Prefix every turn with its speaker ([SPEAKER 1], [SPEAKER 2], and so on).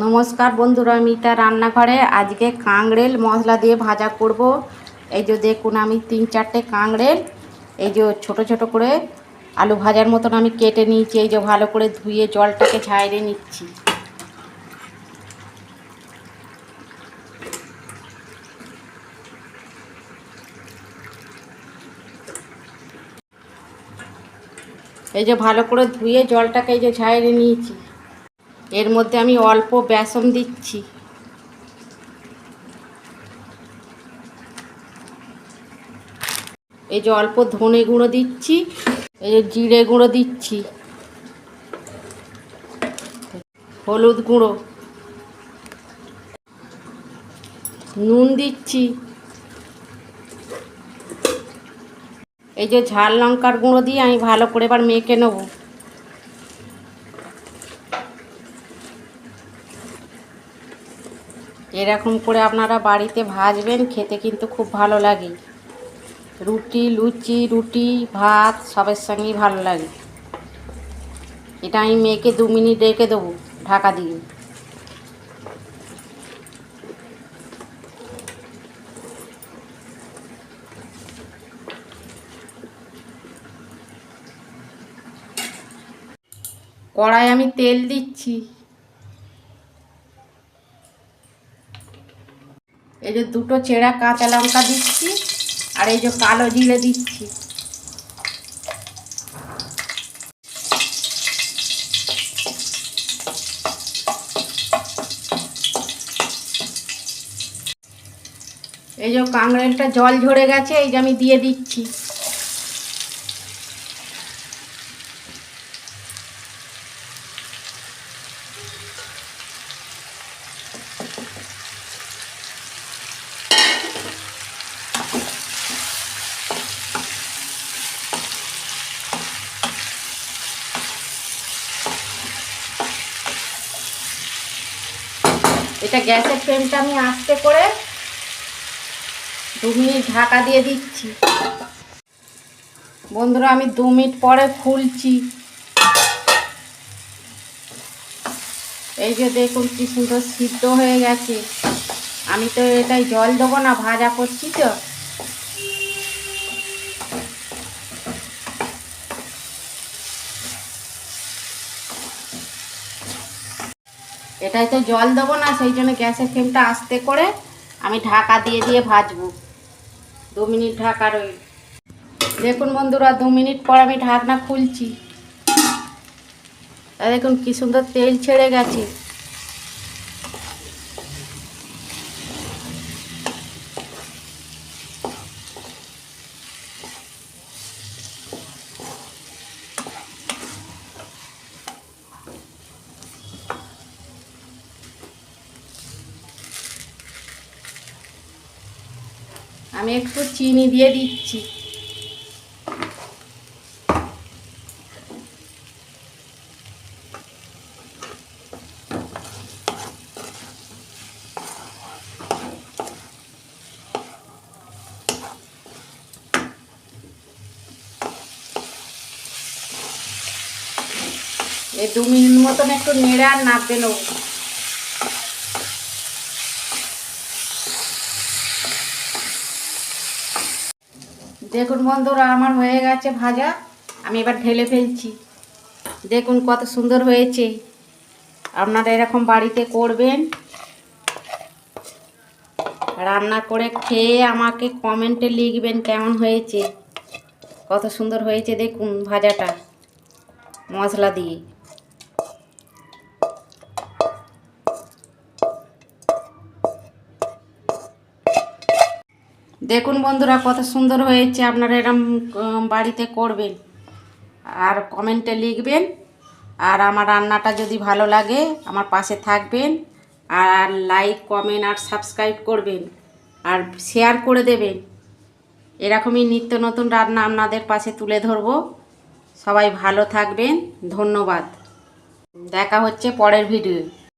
[SPEAKER 1] নমস্কার বন্ধুরা, আমি তার রান্নাঘরে। আজকে কাংড়েল মশলা দিয়ে ভাজা করব। এই যে দেখুন, আমি তিন চারটে কাংড়েল এই যে ছোট ছোট করে আলু ভাজার মতন আমি কেটে নিয়েছি। এই যে ভালো করে ধুয়ে জলটাকে ঝাইরে নিচ্ছি। এই যে ভালো করে ধুয়ে জলটাকে এই যে ঝাইরে নিয়েছি। এর মধ্যে আমি অল্প বেসন দিচ্ছি। এই যে অল্প ধনে গুঁড়ো দিচ্ছি, এই যে জিরে গুঁড়ো দিচ্ছি, হলুদ গুঁড়ো, নুন দিচ্ছি। এই যে ঝাল লঙ্কার গুঁড়ো দিয়ে আমি ভালো করে এবার মেখে নেব। এরকম করে আপনারা বাড়িতে ভাজবেন, খেতে কিন্তু খুব ভালো লাগে। রুটি, লুচি, রুটি, ভাত সবের সঙ্গেই ভালো লাগে। এটা আমি মেয়েকে দু মিনিট রেখে দেবো ঢাকা দিয়ে। কড়াই আমি তেল দিচ্ছি। এই যে দুটো চেরা কাঁচা লঙ্কা দিচ্ছি, আর এই যে কালো জিরে দিচ্ছি। এই যে কাঁকড়েলটা জল ঝরে গেছে, এই যে আমি দিয়ে দিচ্ছি। এটা গ্যাসের ফ্লেমটা আমি আস্তে করে দু মিনিট ঢাকা দিয়ে দিচ্ছি। বন্ধুরা, আমি দু মিনিট পরে খুলছি। এই যে দেখুন কি সুন্দর সিদ্ধ হয়ে গেছে। আমি তো এটাই জল দেবো না, ভাজা করছি তো। এটাই তো জল দেবো না, সেই জন্য গ্যাসের ফ্লেমটা আস্তে করে আমি ঢাকা দিয়ে দিয়ে ভাজবো। দু মিনিট ঢাকা রইল। দেখুন বন্ধুরা, দু মিনিট পর আমি ঢাকনা খুলছি। দেখুন কি সুন্দর তেল ছেড়ে গেছে। আমি একটু চিনি দিয়ে দিচ্ছি। এই দু মিনিট মতন একটু নেড়ে আর নাড়তে নেব। দেখুন বন্ধুরা, আমার হয়ে গেছে ভাজা। আমি এবার ঢেলে ফেলছি। দেখুন কত সুন্দর হয়েছে। আপনারা এরকম বাড়িতে করবেন। রান্না করে খেয়ে আমাকে কমেন্টে লিখবেন কেমন হয়েছে। কত সুন্দর হয়েছে দেখুন ভাজাটা। মশলা দিয়ে। দেখুন বন্ধুরা, কত সুন্দর হয়েছে। আপনারা এরম বাড়িতে করবেন আর কমেন্টে লিখবেন। আর আমার রান্নাটা যদি ভালো লাগে, আমার পাশে থাকবেন। আর লাইক, কমেন্ট আর সাবস্ক্রাইব করবেন। আর শেয়ার করে দেবেন। এরকমই নিত্য নতুন রান্না আপনাদের পাশে তুলে ধরবো। সবাই ভালো থাকবেন। ধন্যবাদ। দেখা হচ্ছে পরের ভিডিও